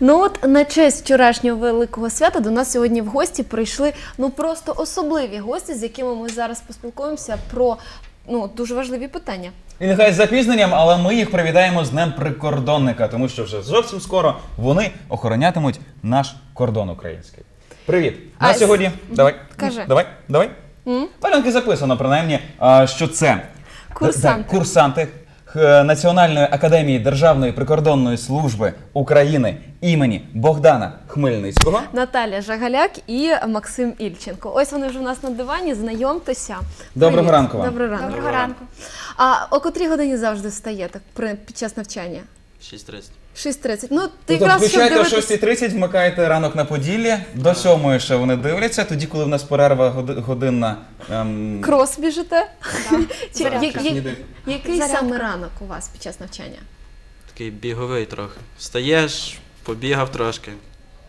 Ну от на честь вчорашнього великого свята до нас сьогодні в гості прийшли ну просто особливі гості, з якими ми зараз поспілкуємося про ну дуже важливі питання. І нехай з запізненням, але ми їх привітаємо з Днем прикордонника, тому що вже зовсім скоро вони охоронятимуть наш кордон український. Привіт! А, На с- сьогодні. Давай. Кажи. Давай, давай. М? Палянки записано, принаймні, а, що це Курсанти. Курсанти Національної академії Державної прикордонної служби України імені Богдана Хмельницького. Наталя Жагаляк і Максим Ільченко. Ось вони вже у нас на дивані. Знайомтеся. Доброго Привіт. ранку вам. Доброго ранку. Доброго ранку. А о котрій годині завжди встаєте при під час навчання? 6.30. 6.30. Ну, ти Тобто якраз щоб включаєте о дивитись... 6.30, вмикаєте ранок на Поділлі, до 7 ще вони дивляться, тоді, коли в нас перерва годи- годинна. Ем... крос біжите. Чи, Зарядка. я- я- який Зарядка. саме ранок у вас під час навчання? Такий біговий трохи. Встаєш, побігав трошки,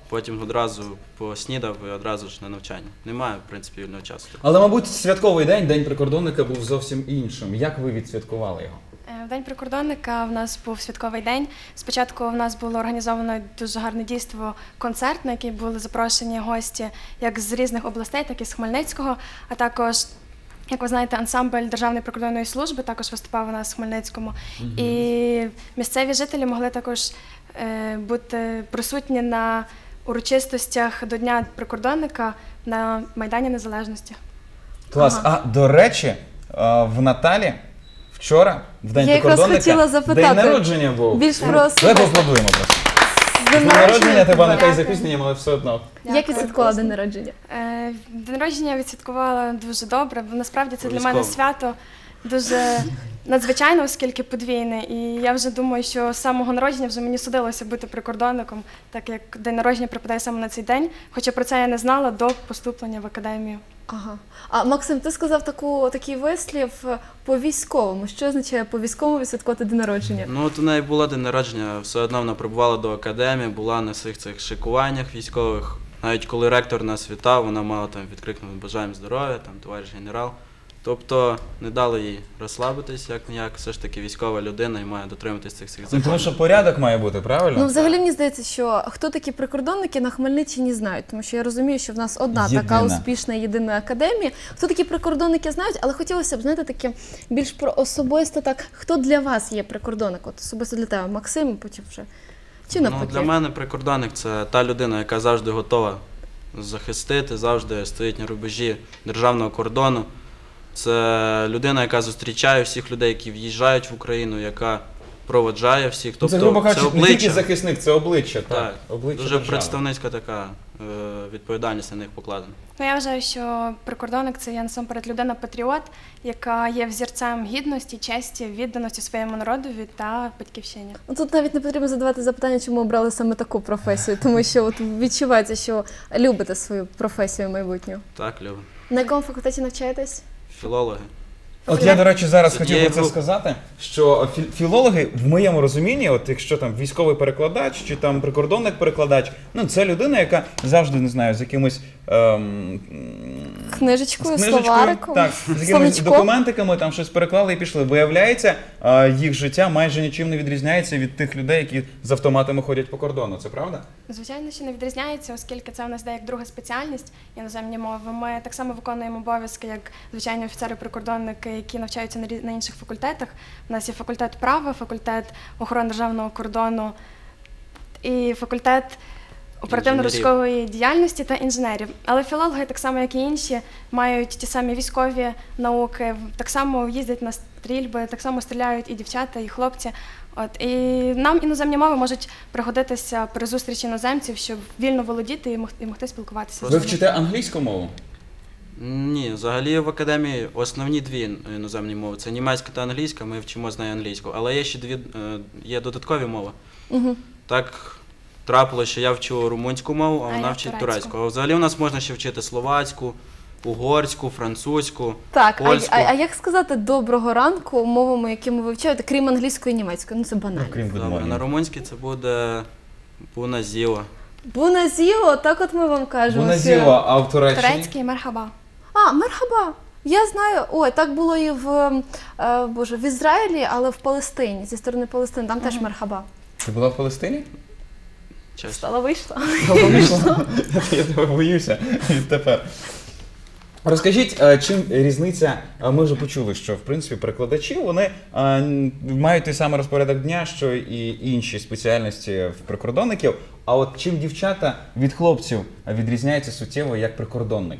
потім одразу поснідав і одразу ж на навчання. Немає, в принципі, вільного часу. Але, мабуть, святковий день, день прикордонника, був зовсім іншим. Як ви відсвяткували його? Е, В День прикордонника в нас був святковий день. Спочатку в нас було організовано дуже гарне дійство концерт, на який були запрошені гості як з різних областей, так і з Хмельницького, а також. Як ви знаєте, ансамбль Державної прикордонної служби також виступав у нас в Хмельницькому. І місцеві жителі могли також е, бути присутні на урочистостях до Дня прикордонника на Майдані Незалежності. Клас. А до речі, е, в Наталі вчора, в день Я якраз прикордонника, хотіла запитати. день народження був. Більш про Давай особисте. поаплодуємо просто. З днем народження тебе нехай Дякую. запізненням, але все одно. Як Дякую. відсвяткувала день народження? Е, День народження відсвяткувала дуже добре. бо Насправді це для мене Обов'язково. свято дуже надзвичайне, оскільки подвійне. І я вже думаю, що з самого народження вже мені судилося бути прикордонником, так як день народження припадає саме на цей день. Хоча про це я не знала до поступлення в академію. Ага. А Максим, ти сказав таку такий вислів е, по військовому. Що означає по військовому відсвяткувати день народження? Ну, от у неї було день народження, все одно вона прибувала до академії, була на всіх цих шикуваннях військових. Навіть коли ректор нас вітав, вона мала там відкрикнути бажаємо здоров'я, там товариш генерал. Тобто не дали їй розслабитись, як ніяк. Все ж таки військова людина і має дотримуватись цих всіх Ну, тому що порядок має бути, правильно? Ну, взагалі мені здається, що хто такі прикордонники на Хмельниччині знають, тому що я розумію, що в нас одна така успішна єдина академія. Хто такі прикордонники знають, але хотілося б знаєте таке більш про особисто так. Хто для вас є прикордонник? От особисто для тебе, Максим, потім вже чи Ну, для мене прикордонник це та людина, яка завжди готова захистити, завжди стоїть на рубежі державного кордону. Це людина, яка зустрічає всіх людей, які в'їжджають в Україну, яка проводжає всіх. Тобто це, грубо кажучи, не тільки захисник, це обличчя. Так, Так, обличчя дуже держави. представницька така е, відповідальність на них покладена. Ну, я вважаю, що прикордонник це є насамперед людина-патріот, яка є взірцем гідності, честі, відданості своєму народові та батьківщині. Ну, Тут навіть не потрібно задавати запитання, чому обрали саме таку професію, тому що от відчувається, що любите свою професію майбутню. Так, Люба. На якому факультеті навчаєтесь? Філологи. От я, до речі, зараз хотів про би це сказати, що фі- філологи в моєму розумінні, от якщо там військовий перекладач чи там прикордонник перекладач, ну це людина, яка завжди не знаю, з якимось ем, Книжечкою, з книжечкою, словариком, так, з якимись словничком? документиками, там щось переклали і пішли. Виявляється, е, їх життя майже нічим не відрізняється від тих людей, які з автоматами ходять по кордону. Це правда? Звичайно, що не відрізняється, оскільки це в нас йде як друга спеціальність іноземні мови. Ми так само виконуємо обов'язки, як звичайні офіцери-прикордонники, які навчаються на інших факультетах. У нас є факультет права, факультет охорони державного кордону і факультет оперативно-розшукової діяльності та інженерів. Але філологи, так само як і інші, мають ті самі військові науки, так само їздять на стрільби, так само стріляють і дівчата, і хлопці. От і нам іноземні мови можуть пригодитися при зустрічі іноземців, щоб вільно володіти і могти спілкуватися. з Ви вчите англійську мову? Ні, взагалі в академії основні дві іноземні мови це німецька та англійська. Ми вчимо з нею англійську, але є ще дві е, є додаткові мови. Угу. Так трапило, що я вчу румунську мову, а А вона вчить турецьку. турецьку. А взагалі у нас можна ще вчити словацьку, угорську, французьку. Так, а, Польську. а, а як сказати доброго ранку мовами, які ми вивчаєте, крім англійської і німецької? Ну це банально. Ну, крім Добре, на румунській це буде Буназіла. Буназіло, так от ми вам кажемо. Буназіла, а в Туреччині? Турецький мерхаба. А, мерхаба. Я знаю, ой, так було і в е, Боже, в Ізраїлі, але в Палестині, зі сторони Палестини, там теж мерхаба. Ти була в Палестині? Стала вийшла. Я тебе боюся відтепер. Розкажіть, е, чим різниця? е, Ми вже почули, що в принципі перекладачі вони е, мають той самий розпорядок дня, що і інші спеціальності в прикордонників. А от чим дівчата від хлопців відрізняються суттєво як прикордонник?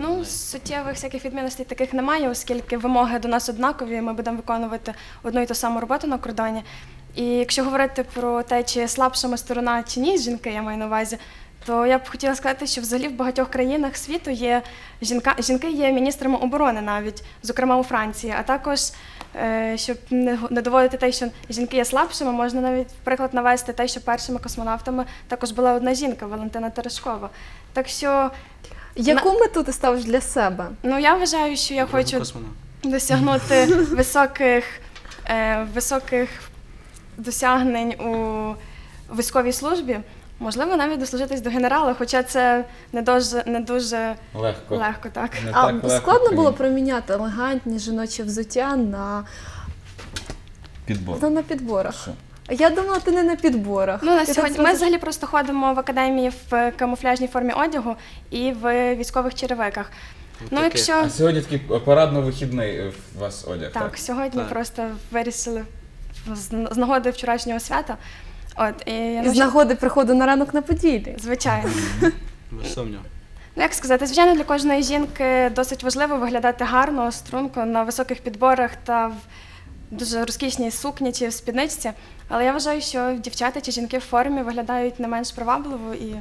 Ну, суттєвих всяких відмінностей таких немає, оскільки вимоги до нас однакові, ми будемо виконувати одну і ту саму роботу на кордоні. І якщо говорити про те, чи слабша ми сторона чи ні, жінки, я маю на увазі, то я б хотіла сказати, що взагалі в багатьох країнах світу є жінка, жінки є міністрами оборони навіть, зокрема у Франції. А також, е, щоб не, доводити те, що жінки є слабшими, можна навіть приклад навести те, що першими космонавтами також була одна жінка Валентина Терешкова. Так що Яку мету ти ставиш для себе? Ну, я вважаю, що я хочу Космонавт. досягнути високих, е, високих досягнень у військовій службі. Можливо, навіть дослужитись до генерала, хоча це не дуже, не дуже Легко. легко, так. Не А так легко складно було проміняти елегантні жіночі взуття на, підбор. на, на підборах. Що? Я думала, ти не на підборах. Ну, на сьогодні ми взагалі просто ходимо в академії в камуфляжній формі одягу і в військових черевиках. Ну, Таке. якщо А сьогодні такий парадно-вихідний у вас одяг. Так, сьогодні Так. просто вирішили з нагоди вчорашнього свята. От, і, ну, З нагоди приходу на ранок на поділі. звичайно. Без сумніву. Ну, як сказати, звичайно, для кожної жінки досить важливо виглядати гарно, струнко на високих підборах та в дуже розкішній сукні чи в спідничці. Але я вважаю, що дівчата чи жінки в формі виглядають не менш привабливо і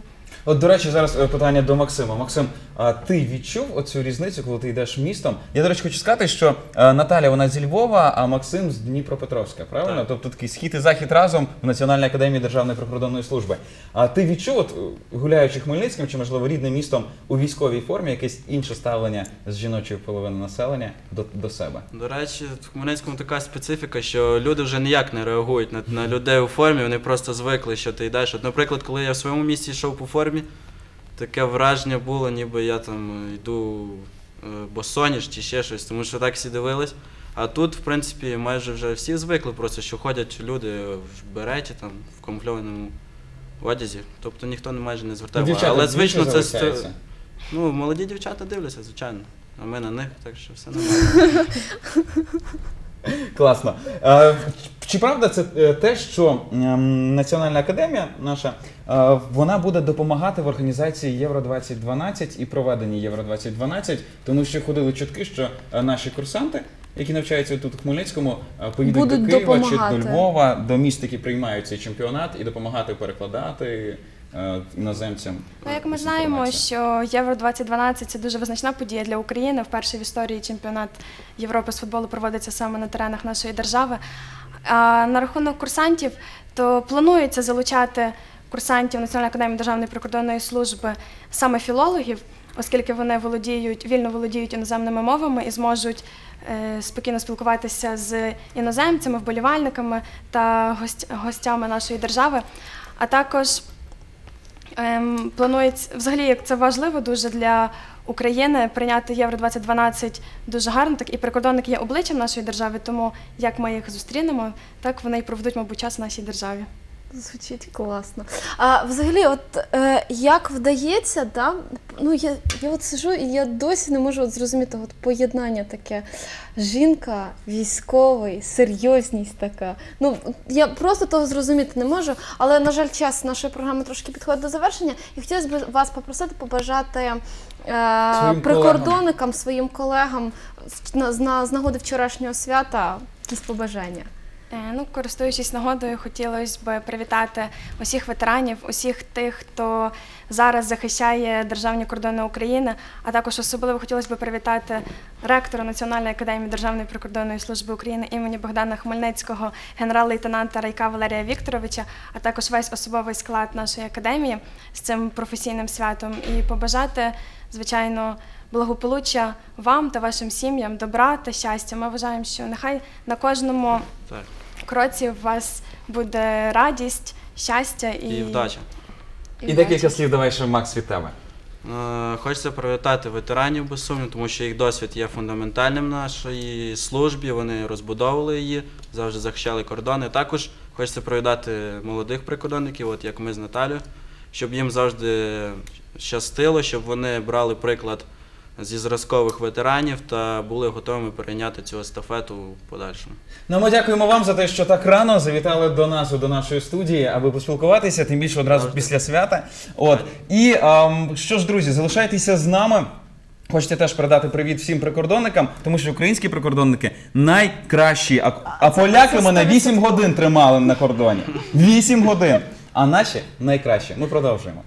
От, до речі, зараз е, питання до Максима. Максим, а ти відчув оцю різницю, коли ти йдеш містом? Я, до речі, хочу сказати, що е, Наталя вона зі Львова, а Максим з Дніпропетровська, правильно? Так. Тобто такий схід і захід разом в Національній академії Державної прикордонної служби. А ти відчув, от, е, гуляючи Хмельницьким чи, можливо, рідним містом у військовій формі, якесь інше ставлення з жіночої половини населення до, до себе? До речі, в Хмельницькому така специфіка, що люди вже ніяк не реагують на, на людей у формі, вони просто звикли, що ти йдеш. От, наприклад, коли я в своєму місті йшов по формі, таке враження було, ніби я там е, йду е, босоніж чи ще щось, тому що так всі дивились. А тут, в принципі, майже вже всі звикли просто, що ходять люди в береті, там, в камуфльованому одязі. Тобто ніхто не майже не звертає. Ну, увагу. Але звично це ну, молоді дівчата дивляться, звичайно. А ми на них, так що все нормально. Класно. Е, Чи правда це е, те, що ем, Національна академія наша е, вона буде допомагати в організації Євро 2012 і проведенні Євро 2012, тому що ходили чутки, що наші курсанти, які навчаються тут у Хмельницькому, поїдуть Будуть до Києва допомагати. чи до Львова, до міст, які приймають цей чемпіонат, і допомагати перекладати іноземцям. Ну, як ми знаємо, що Євро 2012 це дуже визначна подія для України. Вперше в історії чемпіонат Європи з футболу проводиться саме на теренах нашої держави. А на рахунок курсантів, то планується залучати курсантів Національної академії Державної прикордонної служби саме філологів, оскільки вони володіють вільно володіють іноземними мовами і зможуть е, спокійно спілкуватися з іноземцями, вболівальниками та гостями нашої держави. А також Ем, планується взагалі, як це важливо дуже для України прийняти Євро 2012 дуже гарно. Так і прикордонники є обличчям нашої держави, тому як ми їх зустрінемо, так вони і проведуть, мабуть, час в нашій державі. Звучить класно. А взагалі, от е, як вдається, да? ну я, я от сижу і я досі не можу от зрозуміти от поєднання таке. Жінка, військовий, серйозність така. Ну я просто того зрозуміти не можу. Але на жаль, час нашої програми трошки підходить до завершення. І хотілося б вас попросити побажати е, прикордонникам, своїм колегам на, з нагоди вчорашнього свята якісь побажання. Е, Ну, користуючись нагодою, хотілося б привітати усіх ветеранів, усіх тих, хто зараз захищає державні кордони України, а також особливо хотілося б привітати ректора Національної академії Державної прикордонної служби України імені Богдана Хмельницького, генерал-лейтенанта Райка Валерія Вікторовича, а також весь особовий склад нашої академії з цим професійним святом і побажати, звичайно. Благополуччя вам та вашим сім'ям, добра та щастя. Ми вважаємо, що нехай на кожному Так. кроці у вас буде радість, щастя і, І вдача. І декілька слів давай ще Макс від тебе. Е, Хочеться привітати ветеранів без сумніву, тому що їх досвід є фундаментальним в нашій службі. Вони розбудовували її, завжди захищали кордони. Також Хочеться привітати молодих прикордонників, от як ми з Наталю, щоб їм завжди щастило, щоб вони брали приклад зі зразкових ветеранів та були готовими перейняти цю естафету в подальшому. Ну, ми дякуємо вам за те, що так рано завітали до нас до нашої студії, аби поспілкуватися, тим більше одразу Завжди. після свята. От і ем, що ж, друзі, залишайтеся з нами. Хочете теж передати привіт всім прикордонникам, тому що українські прикордонники найкращі. А, а поляки мене 100%. 8 годин тримали на кордоні. 8 годин. А наші найкращі. Ми продовжуємо.